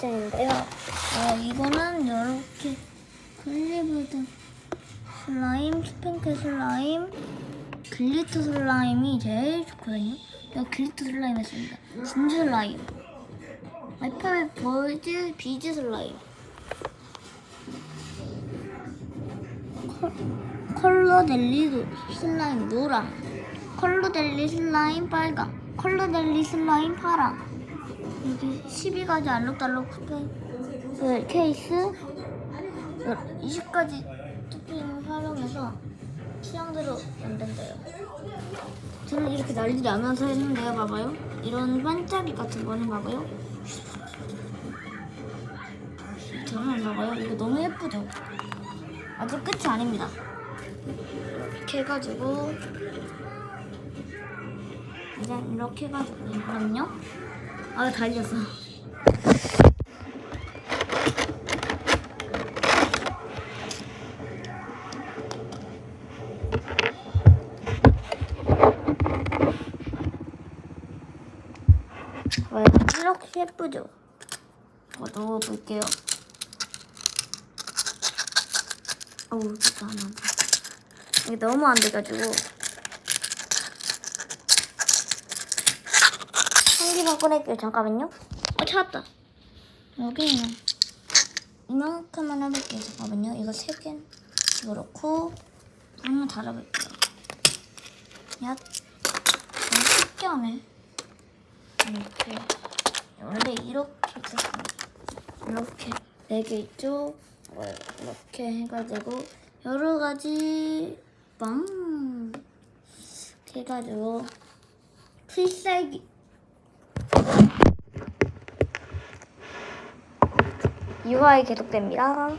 짠인데요. 어, 이거는 이렇게 클리브드 슬라임, 스팽크 슬라임, 글리터 슬라임이 제일 좋거든요. 이거 글리터 슬라임 했습니다. 진주 슬라임, 알파벳 벌즈 비즈 슬라임, 컬- 컬러델리 노- 슬라임 노랑, 컬러 델리 슬라임 빨강, 컬러 델리 슬라임 파랑. 여기 12가지 알록달록 스페 케이스 20가지 토핑을 활용해서 취향대로 만든대요. 저는 이렇게 난리 나면서 했는데요, 봐봐요. 이런 반짝이 같은 거는 봐봐요. 저는 봐봐요. 이거 너무 예쁘죠? 아직 끝이 아닙니다. 이렇게 해가지고 이제 이렇게 해가지고 이거는요. 아 달렸어. 와, 이렇게 예쁘죠? 어, 넣어볼게요. 어우, 진짜 안 돼. 이게 너무 안 돼가지고. 한기만 꺼낼게요. 잠깐만요. 어, 찾았다. 여기는 이만큼만 해볼게요. 잠깐만요. 이거 세 개. 이거 넣고 한번 달아볼게요. 야, 쉽게 하네. 이렇게. 원래 이렇게 됐습니다. 이렇게 네 개 있죠? 어, 이렇게 해가지고 여러 가지 빵 해가지고 필살기 UI 계속됩니다.